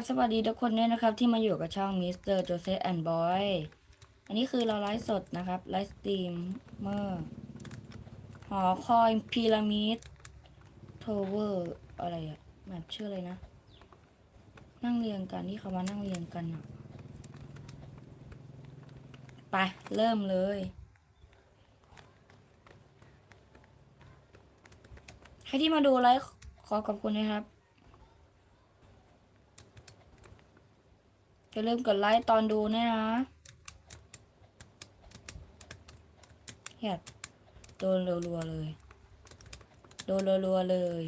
บสวัสดีทุกคนด้วยนะครับ ที่มาอยู่กับช่องมิสเตอร์โจเซฟแอนด์บอยอันนี้คือเราไลฟ์สดนะครับไลฟ์สตรีมเมื่อหอคอยพีระมิดโทเวอร์อะไรอะแบบชื่ออะไรนะ นั่งเรียงกันที่เขามานั่งเรียงกันอะไป เริ่มเลย ใครที่มาดูไลฟ์ขอขอบคุณนะครับ อย่าลืมกดไลค์ตอนดูนะนะเฮียโดนรัวๆเลย โดนรัวๆเลย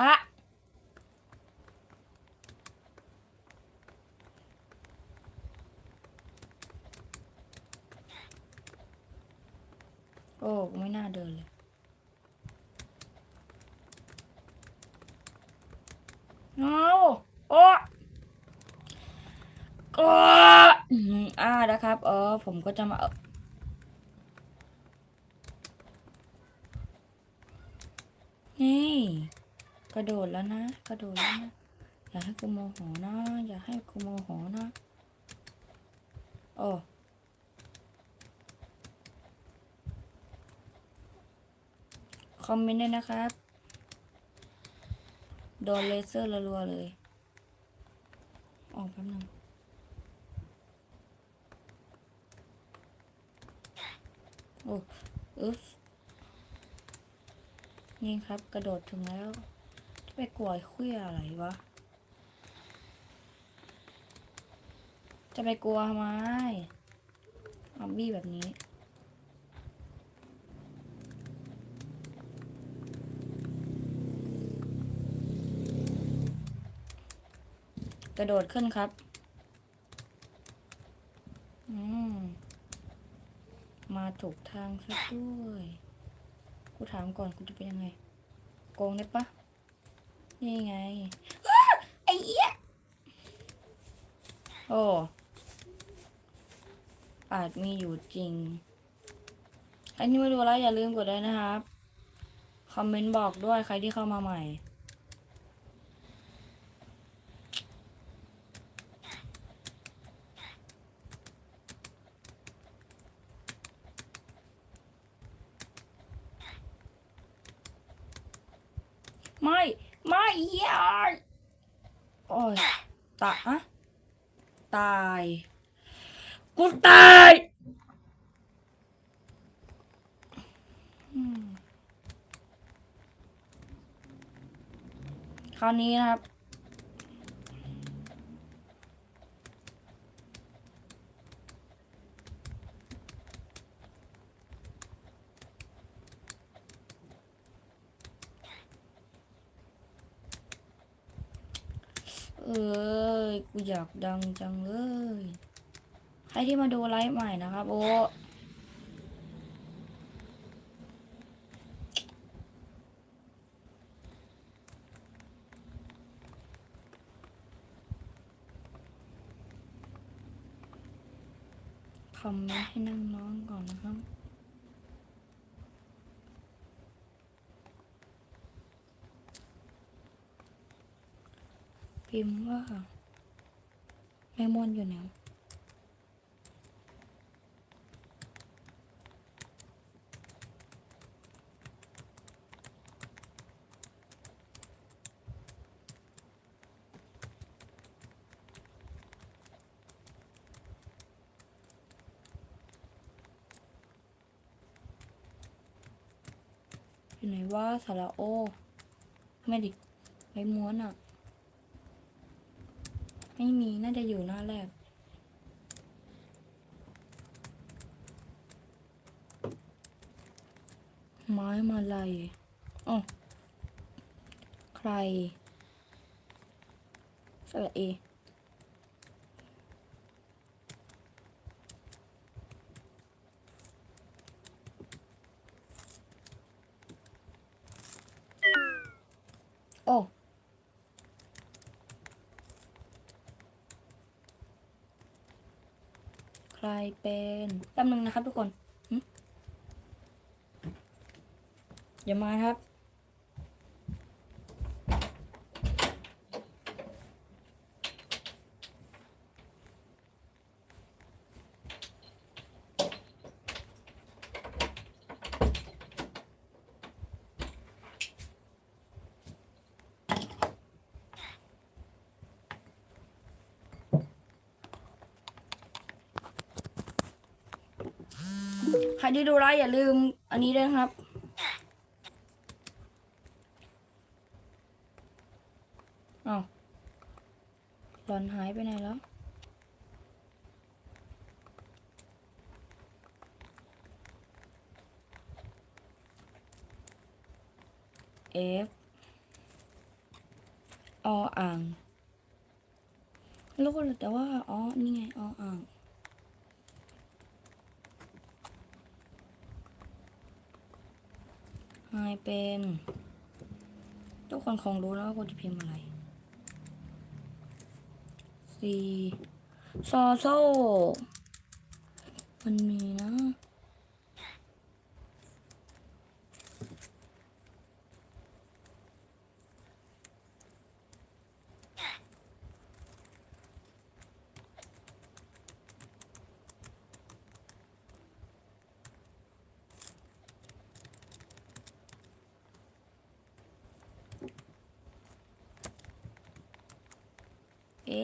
อะโอ้ ไม่น่าเดินเลย เอาโอ้ ก็อ่านะครับเออผมก็จะมาเอานี่กระโดดแล้วนะกระโดดแล้วนะอย่าให้กูโมโหนะอย่าให้กูโมโหนะโอ้คอมเมนต์ด้วยนะครับ โดนเลเซอร์รัวๆเลย ออกแป๊บนึง โอ้อึ๊บนี่ครับ กระโดดถึงแล้วจะไปกลัวไอ้เคลี้ยอะไรวะ จะไปกลัวทำไมออบบี้แบบนี้กระโดดขึ้นครับ อืม มาถูกทางซะด้วย กูถามก่อนกูจะเป็นยังไง โกงได้ปะนี่ไงอ้าไอ้เหี้ยโอ้อาจมีอยู่จริง ใครที่ไม่ดูแล้วอย่าลืมกดด้วยนะครับ คอมเมนต์บอกด้วยใครที่เข้ามาใหม่ ไม่ไม่เฮียโอ้ยตาอะตาย กูตายคราวนี้นะครับ เอ้ยกูอยากดังจังเลย ใครที่มาดูไลฟ์ใหม่นะครับ โอ้คอมเมนต์ให้นั่งน้องก่อนนะครับ พิมพ์ว่าแมงมวนอยู่ไหนอยู่ไหนว่าสาระโอไม่ดิไม้ม้วนอะ ไม่มีน่าจะอยู่หน้าแรก ไม้มาลายอ๋อใครสระเอโอ้ ใครเป็นแป๊บนึงนะครับทุกคนอย่ามาครับ โใครที่ดูไลฟ์อย่าลืมอันนี้ด้วยครับ อ้าวหลอนหายไปไหนแล้ว F ออ่างไม่รู้คนแต่ว่า อ๋อ นี่ไง ออ่างายเป็น ทุกคนคงรู้แล้วว่ากูจะพิมพ์อะไร C ซอโซมันมีนะ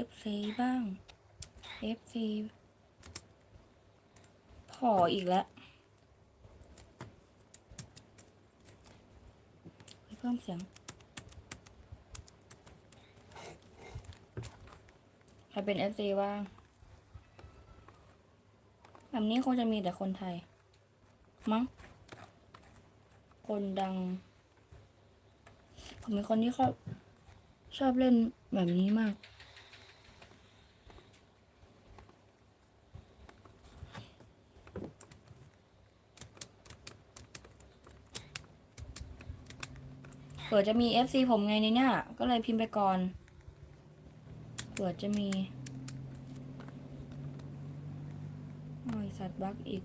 FC บ้าง FC พออีกแล้ว เพิ่มเสียงใครเป็น FC บ้าง แบบนี้คงจะมีแต่คนไทย มั้ง คนดัง ผมเป็นคนที่ชอบชอบเล่นแบบนี้มาก เผื่อจะมี FC ผมไงในเนี่ยก็เลยพิมพ์ไปก่อนเผื่อจะมีโอ้ยสัตว์บักอีก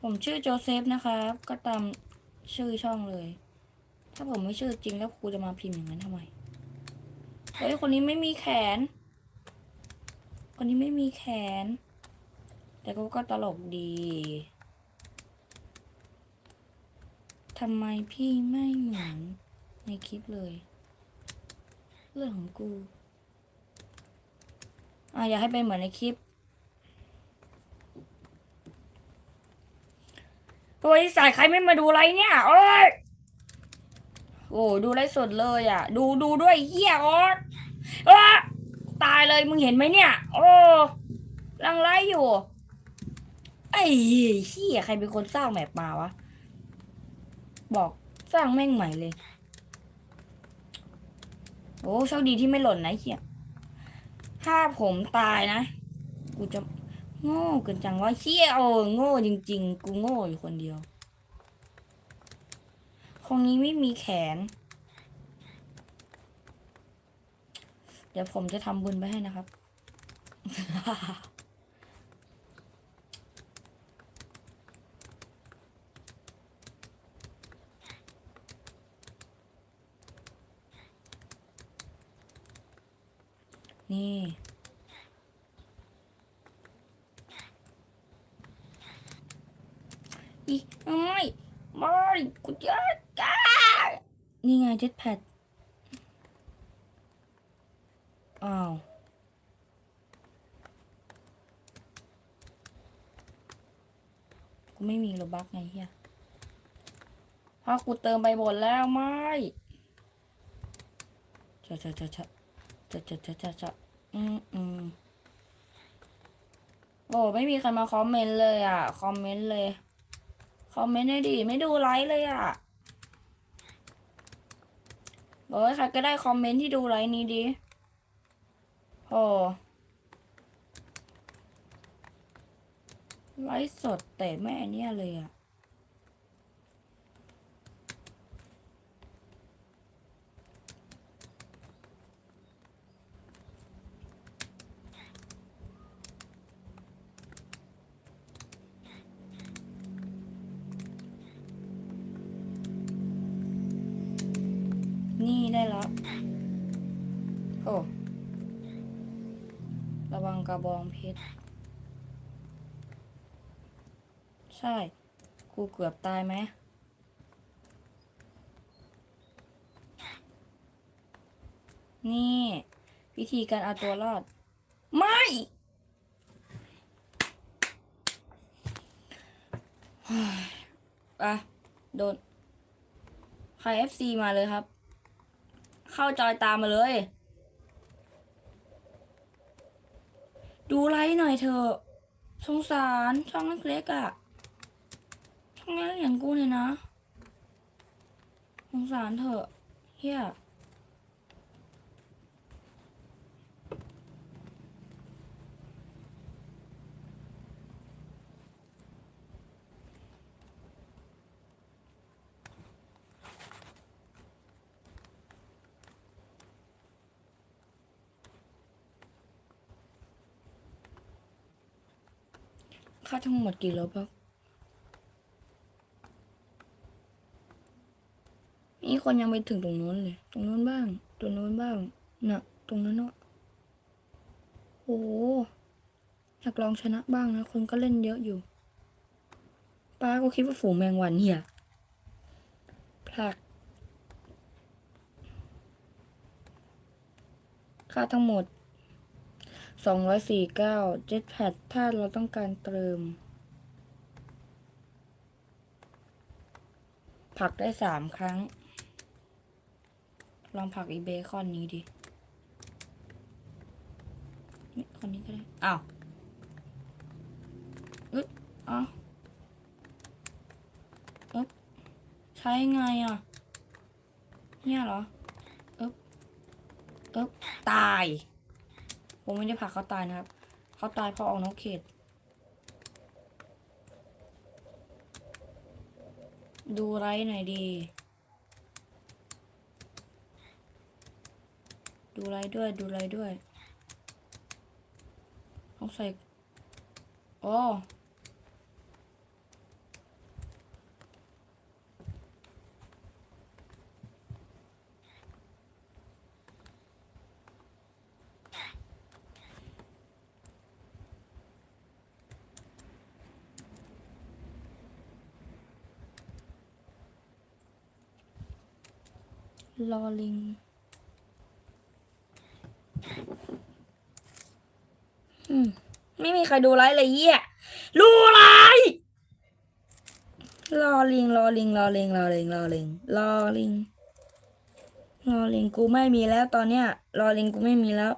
ผมชื่อโจเซฟนะครับ ก็ตามชื่อช่องเลย ถ้าผมไม่ชื่อจริงแล้วครูจะมาพิมพ์อย่างนั้นทำไม เฮ้ย คนนี้ไม่มีแขน คนนี้ไม่มีแขน แต่ก็ก็ตลกดี ทำไมพี่ไม่เหมือนในคลิปเลย เรื่องของกูอะอยากให้เป็นเหมือนในคลิปตัวที่สายใครไม่มาดูไรเนี่ยโอ้ยโอ้ดูไรสดเลยอะ ดูดูด้วยเฮียออสเออตายเลยมึงเห็นไหมเนี่ย โอ้ลังไลฟ์อยู่ไอ้เฮียใครเป็นคนสร้างแมปมาวะ บอกสร้างแม่งใหม่เลย โอ้โชคดีที่ไม่หล่นนะเฮียถ้าผมตายนะ กูจะโง่เกินจังว่าเฮียโอ้โง่จริง ๆ กูโง่อยู่คนเดียวคงนี้ไม่มีแขน เดี๋ยวผมจะทำบุญไปให้นะครับ นี่ อีไม่ไม่กูจะจ้านี่ไงเจ็ตแพดอ้าวกูไม่มีโลบักไงเฮียพากูเติมไปหมดแล้วไม่จะจะจะจะ จะจะจะจะจะอืมอืมโอ้ไม่มีใครมาคอมเมนต์เลยอะ คอมเมนต์เลย คอมเมนต์ให้ดิไม่ดูไลฟ์เลยอะ บอกให้ใครก็ได้คอมเมนต์ที่ดูไลฟ์นี้ดิโอ้ไลฟ์สดแต่แม่เนี่ยเลยอะ บองเพชร ใช่ กูเกือบตายไหม นี่ วิธีการเอาตัวรอด ไม่ อะ โดน ใคร FC มาเลยครับ เข้าจอยตามมาเลย ดูไลค์หน่อยเถอะสงสารช่องเล็กๆอะ่ะช่องเล็กอย่างกูเนี่ยนะ สงสารเถอะเฮีย ค่าทั้งหมดกี่ลบครับมีคนยังไปถึงตรงนู้นเลย ตรงนู้นบ้าง ตรงนู้นบ้างน่ะตรงนั้นเนาะโอ้หอยากลองชนะบ้างนะ คนก็เล่นเยอะอยู่ ป้าก็คิดว่าฝูงแมงวันเหี้ยผลักค่าทั้งหมด สองร้อยสี่เก้าเจ็ตแพดถ้าเราต้องการเติม ผักได้สามครั้ง ลองผักอีเบคอนนี้ดินี่คนนี้ก็ได้ อ้าวอึ๊บอ้าวอึ๊บใช้ไงอะ เนี่ยเหรอ อึ๊บอึ๊บตาย ผมไม่ได้ผลักเขาตายนะครับ เขาตายเพราะออกนอกเขต ดูไรหน่อยดี ดูไรด้วยดูไรด้วยต้องใส่โอ้ ลอลิง อืม ไม่มีใครดูไลฟ์เลยเยี่ยรู้ไลฟ์รอลิงรอลิงรอลิงรอลิงรอลิงรอลิงรอลิงกูไม่มีแล้วตอนเนี้ยรอลิงกูไม่มีแล้ว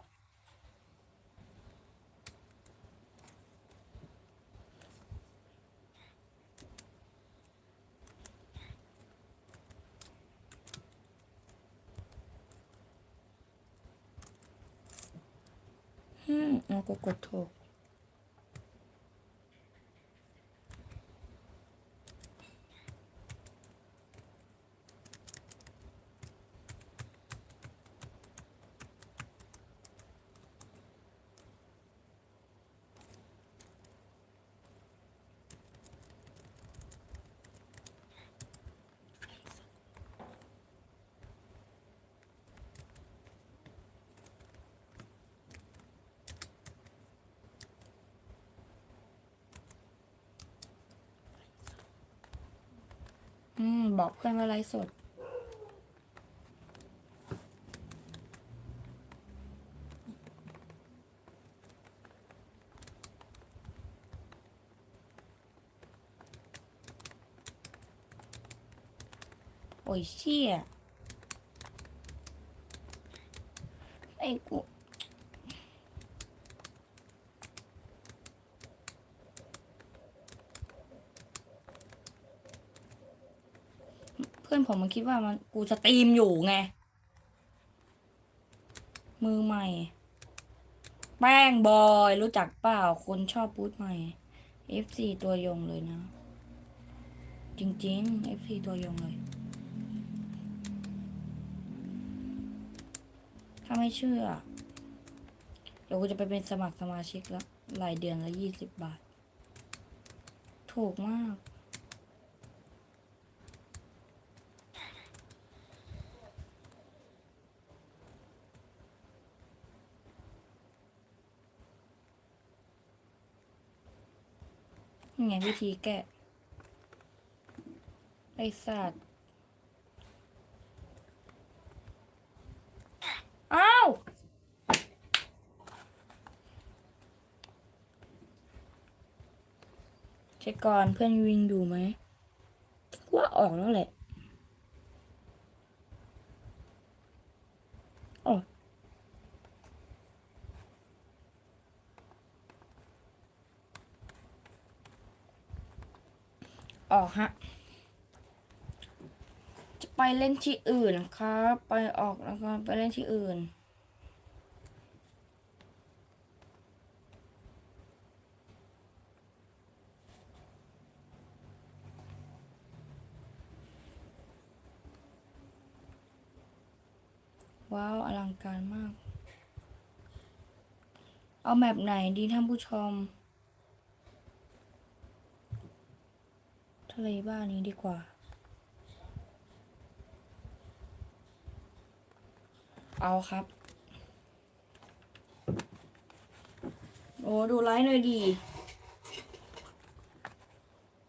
อืมเอ บอกเพื่อนว่าไลฟ์สด โอ้ยเชี่ยไอ้กู เพื่ อนผมมันคิดว่ามันกูสตรีมอยู่ไง มือใหม่ แป้งบอย รู้จักเปล่า คนชอบบูธใหม่ FC ตัวยงเลยนะ จริงๆ FC ตัวยงเลย ถ้าไม่เชื่อ เดี๋ยวกูจะไปเป็นสมัครสมาชิกแล้วรายเดือนละยี่สิบบาท ถูกมาก นี่ไงวิธีแก้ ไอสัตว์อ้าวเช็คก่อนเพื่อนวิ่งอยู่ไหมว่าออกแล้วแหละ ออกฮะ จะไปเล่นที่อื่นครับ ไปออกแล้วก็ไปเล่นที่อื่น ว้าว อลังการมาก เอาแมปไหนดีท่านผู้ชมะเลบ้านนี้ดีกว่า เอาครับ โอ้ดูไลฟ์หน่อยดี